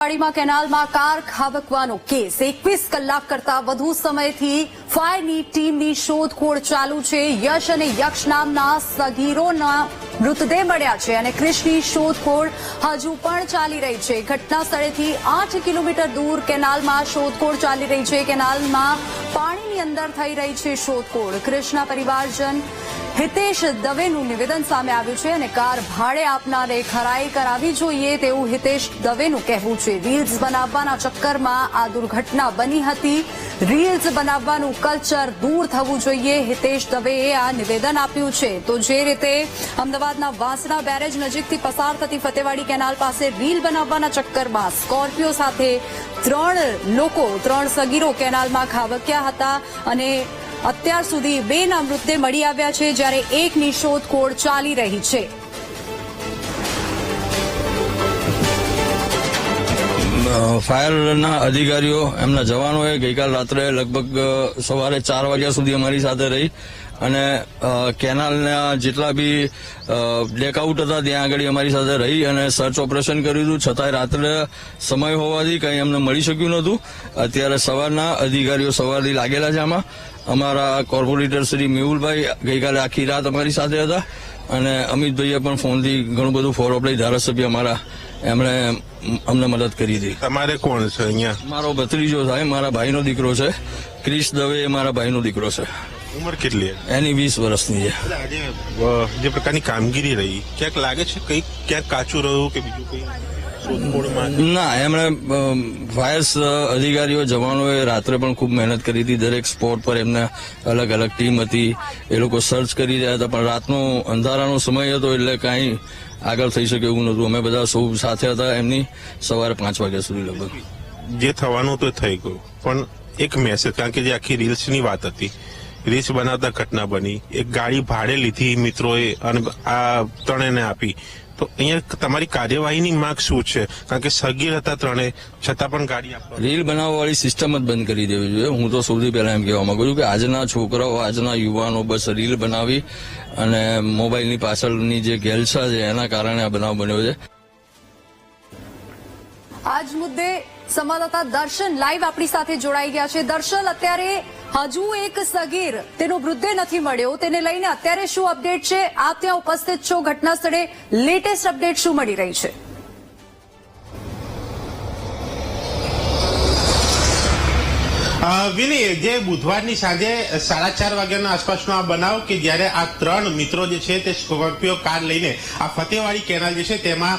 વાડીમાં કેનાલમાં car ખાબકવાનો case. એકવીસ કલાક કરતા વધુ સમયથી ફાયરની ટીમની શોધખોળ ચાલુ છે. યશ અને યક્ષ નામના સગીરોના મૃતદેહ મળ્યા છે અને ક્રિશની શોધખોળ હજુ પણ ચાલી રહી છે. ઘટના સ્થળેથી આઠ કિલોમીટર દૂર કેનાલમાં શોધખોળ ચાલી રહી છે. કેનાલમાં પાણીની અંદર થઈ રહી છે શોધખોળ. ક્રિશના પરિવારજન હિતેશ દવેનું નિવેદન સામે આવ્યું છે અને કાર ભાડે આપનારે ખરાઈ કરાવી જોઈએ તેવું હિતેશ દવેનું કહેવું છે. રીલ્સ બનાવવાના ચક્કરમાં આ દુર્ઘટના બની હતી. રીલ્સ બનાવવાનું કલ્ચર દૂર થવું જોઈએ. હિતેશ દવેએ આ નિવેદન આપ્યું છે. તો જે રીતે અમદાવાદના વાંસણા બેરેજ નજીકથી પસાર થતી ફતેવાડી કેનાલ પાસે રીલ બનાવવાના ચક્કરમાં સ્કોર્પિયો સાથે ત્રણ લોકો, ત્રણ સગીરો કેનાલમાં ખાબક્યા હતા અને અત્યાર સુધી બેના મૃતદેહ મળી આવ્યા છે જ્યારે એકની શોધખોળ ચાલી રહી છે. ફાયરના અધિકારીઓ, એમના જવાનોએ ગઈકાલ રાત્રે લગભગ સવારે ચાર વાગ્યા સુધી અમારી સાથે રહી અને કેનાલના જેટલા બી બ્લેકઆઉટ હતા ત્યાં આગળ અમારી સાથે રહી અને સર્ચ ઓપરેશન કર્યું હતું. છતાંય રાત્રે સમય હોવાથી કંઈ અમને મળી શક્યું નહોતું. અત્યારે સવારના અધિકારીઓ સવારથી લાગેલા છે આમાં. અમારા કોર્પોરેટર શ્રી મેહુલભાઈ ગઈકાલે આખી રાત અમારી સાથે હતા. અને અમિતભાઈએ પણ ફોનથી ઘણું બધું ફોરવર્ડ લઈ ધારાસભ્ય અમારા એમણે અમને મદદ કરી હતી. તમારે કોણ છે અહીંયા? મારો ભત્રીજો થાય મારા ભાઈનો દીકરો છે. ક્રિશ દવે એ મારા ભાઈનો દીકરો છે. ઉંમર કેટલી એની વીસ વર્ષની છે. જે પ્રકારની કામગીરી રહી ક્યાંક લાગે છે કઈ ક્યાંક કાચું રહ્યું કે બીજું કઈ? શોધખોળમાં ના એમણે ફાયર અધિકારીઓ જવાનોએ રાત્રે પણ ખૂબ મહેનત કરી હતી. દરેક સ્પોટ પર એમને અલગ અલગ ટીમ હતી. એ લોકો સર્ચ કરી રહ્યા હતા પણ રાતનો અંધારાનો સમય હતો એટલે કાંઈ આગળ થઈ શકે એવું નહોતું. અમે બધા સૌ સાથે હતા એમની સવારે પાંચ વાગ્યા સુધી લગભગ. જે થવાનું તો થઈ ગયું પણ એક મેસેજ કારણ કે જે આખી રીલ્સની વાત હતી રીલ્સ બનાવતા ઘટના બની. એક ગાડી ભાડે લીધી મિત્રોએ અને આ ત્રણેને આપી. તો અહીંયા તમારી કાર્યવાહીની માંગ શું છે? કારણ કે સગીર હતા ત્રણે છતાં પણ ગાડી રીલ બનાવવા વાળી સિસ્ટમ જ બંધ કરી દેવી જોઈએ. હું તો સૌથી પહેલા એમ કહેવા માંગુ છું કે આજના છોકરાઓ આજના યુવાનો બસ રીલ બનાવી અને મોબાઈલની પાછળની જે ગેલસા છે એના કારણે આ બનાવ બન્યો છે. આજ મુદ્દે સંવાદદાતા દર્શન લાઈવ આપણી સાથે જોડાઈ ગયા છે. દર્શન અત્યારે હજુ એક સગીર તેનો વૃદ્ધે નથી મળ્યો. તેને લઈને અત્યારે શું અપડેટ છે? આપ ત્યાં ઉપસ્થિત છો. ઘટના સ્થળે લેટેસ્ટ અપડેટ શું મળી રહી છે? વિની જે બુધવારની સાંજે સાડા ચાર વાગ્યાના આસપાસનો આ બનાવ કે જ્યારે આ ત્રણ મિત્રો જે છે તે સ્કોર્પિયો કાર લઈને આ ફતેવાડી કેનાલ જે છે તેમાં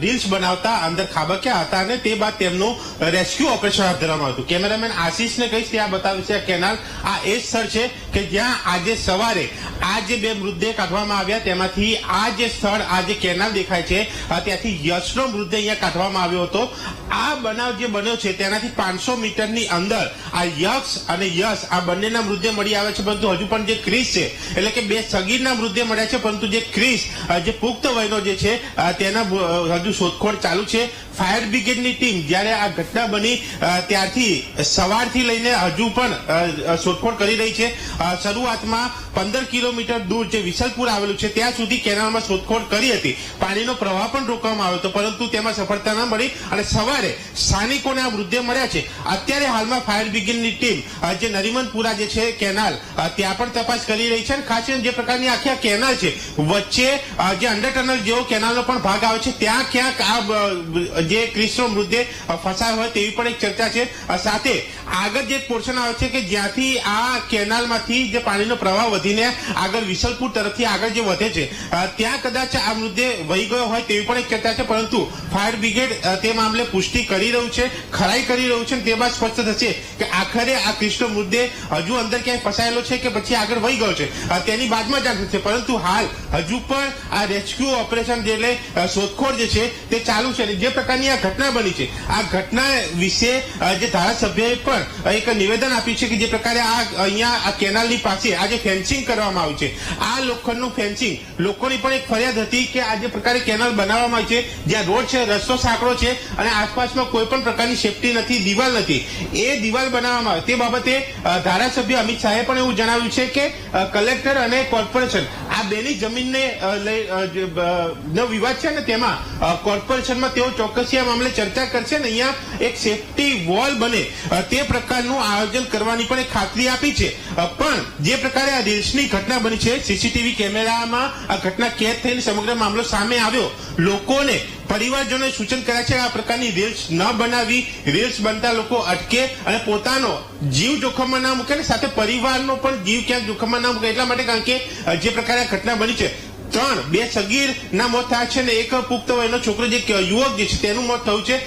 રીલ્સ બનાવતા અંદર ખાબક્યા હતા અને તે બાદ તેમનું રેસ્ક્યુ ઓપરેશન હાથ ધરવામાં હતું. કેમેરામેન આશીષને કહીશ ત્યાં બતાવે છે આ કેનાલ, આ એ સ્થળ છે કે જ્યાં આજે સવારે આ જે બે મૃતદેહ કાઢવામાં આવ્યા, તેમાંથી આ જે સ્થળ, આ જે કેનાલ દેખાય છે ત્યાંથી યશનો મૃતદેહ અહીંયા કાઢવામાં આવ્યો હતો. આ બનાવ જે બન્યો છે, તેનાથી પાંચસો મીટરની અંદર આ યક્ષ અને યશ, આ બંનેના મૃતદેહ મળી આવે છે. પરંતુ હજુ પણ જે ક્રિસ છે, એટલે કે બે સગીરના મૃતદેહ મળ્યા છે, પરંતુ જે ક્રિસ જે પુખ્ત વયનો જે છે તેના હજુ શોધખોળ ચાલુ છે. ફાયર બ્રિગેડની ટીમ જ્યારે આ ઘટના બની ત્યારથી સવારથી લઈને હજુ પણ શોધખોળ કરી રહી છે. શરૂઆતમાં પંદર કિલોમીટર દૂર જે વિસલપુર આવેલું છે, ત્યાં સુધી કેનાલમાં શોધખોળ કરી હતી. પાણીનો પ્રવાહ પણ રોકવામાં આવ્યો હતો, પરંતુ તેમાં સફળતા ન મળી અને સવારે સ્થાનિકોને આ મૃતદેહ મળ્યા છે. અત્યારે હાલમાં ફાયર બ્રિગેડની ટીમ જે નરીમનપુરા જે છે, કેનાલ ત્યાં પણ તપાસ કરી રહી છે અને ખાસ કરીને જે પ્રકારની આખી આ કેનાલ છે, વચ્ચે જે અંડર ટનલ જેવો કેનાલનો પણ ભાગ આવે છે, ત્યાં ક્યાંક આ જે ક્રિસનો મૃતદેહ ફસાયો હોય તેવી પણ એક ચર્ચા છે. સાથે આગળ જે પોર્શન આવે છે કે જ્યાંથી આ કેનાલમાંથી જે પાણીનો પ્રવાહ વધીને આગળ વિસલપુર તરફથી આગળ જે વધે છે ત્યાં કદાચ આ મૃતદેહ વહી ગયો હોય તેવી પણ એક ચર્ચા છે. પરંતુ ફાયર બ્રિગેડ તે મામલે પુષ્ટિ કરી રહ્યું છે, ખરાઈ કરી રહ્યું છે તે બાદ સ્પષ્ટ થશે કે આખરે આ ક્રિસ્ટો મુદ્દે હજુ અંદર ક્યાંય ફસાયેલો છે કે પછી આગળ વહી ગયો છે. તેની બાદમાં જાણ થશે. પરંતુ હાલ હજુ પણ આ રેસ્ક્યુ ઓપરેશન જે એટલે શોધખોળ જે છે તે ચાલુ છે અને જે પ્રકારની આ ઘટના બની છે. આ ઘટના વિશે જે ધારાસભ્યએ પણ એક નિવેદન આપ્યું છે કે જે પ્રકારે આ, અહીંયા આ કેનાલની પાસે આ ફેન્સિંગ કરવામાં આવ્યું છે. આ લોખંડનું ફેન્સિંગ, લોકોની પણ એક ફરિયાદ હતી કે આ જે પ્રકારે કેનાલ બનાવવામાં આવી છે, જ્યાં રોડ છે, રસ્તો સાંકડો છે અને આસપાસમાં કોઈ પણ પ્રકારની સેફટી નથી, દિવાલ નથી. એ દિવાલ બનાવવામાં આવે. તે બાબતે ધારાસભ્ય અમિત શાહે પણ એવું જણાવ્યું છે કે કલેક્ટર અને કોર્પોરેશન આ બેની જમીનને નો વિવાદ છે ને તેમાં કોર્પોરેશનમાં તેઓ ચોક્કસી આ મામલે ચર્ચા કરશે ને અહીંયા એક સેફટી વોલ બને તે પ્રકારનું આયોજન કરવાની પણ ખાતરી આપી છે. પણ જે પ્રકારે આ દેશની ઘટના બની છે, સીસીટીવી કેમેરામાં આ ઘટના કેદ થઈને સમગ્ર મામલો સામે આવ્યો. લોકોને પરિવારજનોએ સૂચન કર્યા છે આ પ્રકારની રીલ્સ ન બનાવી, રીલ્સ બનતા લોકો અટકે અને પોતાનો જીવ જોખમમાં ના મૂકે ને સાથે પરિવારનો પણ જીવ ક્યાંક જોખમમાં ના મૂકે. એટલા માટે કારણ કે જે પ્રકારે ઘટના બની છે, ત્રણ, બે સગીર ના મોત થયા છે ને એક પુખ્ત વયનો છોકરો, જે યુવક જે છે, તેનું મોત થયું છે.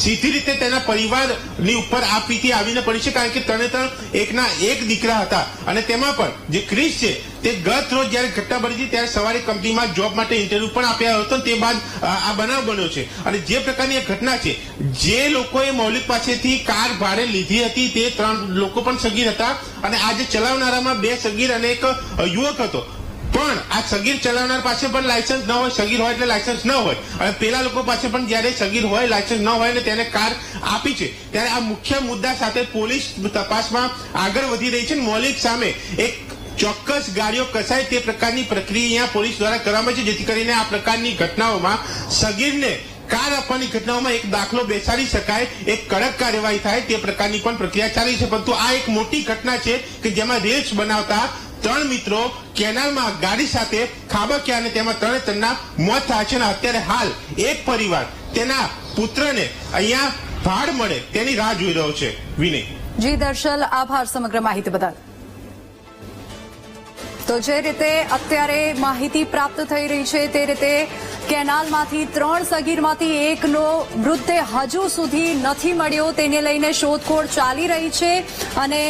સીધી રીતે તેના પરિવારની ઉપર આ પીતી આવીને પડી છે, કારણ કે ત્રણે ત્રણ એકના એક દીકરા હતા. અને તેમાં પણ જે ક્રિસ છે, તે ગત રોજ જયારે ઘટના બની ત્યારે સવારે કંપનીમાં જોબ માટે ઇન્ટરવ્યુ પણ આપ્યા હતો તે બાદ આ બનાવ બન્યો છે. અને જે પ્રકારની ઘટના છે, જે લોકોએ મૌલિક પાસેથી કાર ભાડે લીધી હતી, તે ત્રણ લોકો પણ સગીર હતા. અને આજે ચલાવનારામાં બે સગીર અને એક યુવક હતો. પણ આ સગીર ચલાવનાર પાસે પણ લાયસન્સ ન હોય, સગીર હોય એટલે લાયસન્સ ન હોય. અને પેલા લોકો પાસે પણ જ્યારે સગીર હોય લાયસન્સ ન હોય ને તેને કાર આપી છે. ત્યારે આ મુખ્ય મુદ્દા સાથે પોલીસ તપાસમાં આગળ વધી રહી છે મૌલિક સામે એક ચોક્કસ ગાડીઓ કસાય તે પ્રકારની પ્રક્રિયા પોલીસ દ્વારા કરવામાં છે, જેથી કરીને આ પ્રકારની ઘટનાઓમાં સગીરને કાર આપવાની ઘટનાઓમાં એક દાખલો બેસાડી શકાય, એક કડક કાર્યવાહી થાય તે પ્રકારની પણ પ્રક્રિયા ચાલી છે. પરંતુ આ એક મોટી ઘટના છે કે જેમાં રેલ્સ બનાવતા ત્રણ મિત્રો કેનાલમાં ગાડી સાથે ખાબક્યા અને તેમાં ત્રણે ત્રણના મોત થયા છે અત્યારે હાલ એક પરિવાર તેના પુત્રને અહીંયા ભાડ મળે તેની રાહ જોઈ રહ્યો છે. વિનય. જી દર્શલ, આભાર સમગ્ર માહિતી બદલ. તો જે રીતે અત્યારે માહિતી પ્રાપ્ત થઈ રહી છે તે રીતે કેનાલમાંથી ત્રણ સગીરમાંથી એકનો મૃતદેહ હજુ સુધી નથી મળ્યો. તેને લઈને શોધખોળ ચાલી રહી છે અને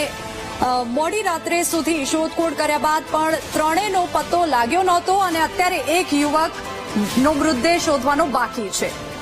મોડી રાત્રે સુધી શોધખોળ કર્યા બાદ પણ ત્રણેયનો પત્તો લાગ્યો નહોતો અને અત્યારે એક યુવક નો મૃતદેહ શોધવાનો બાકી છે.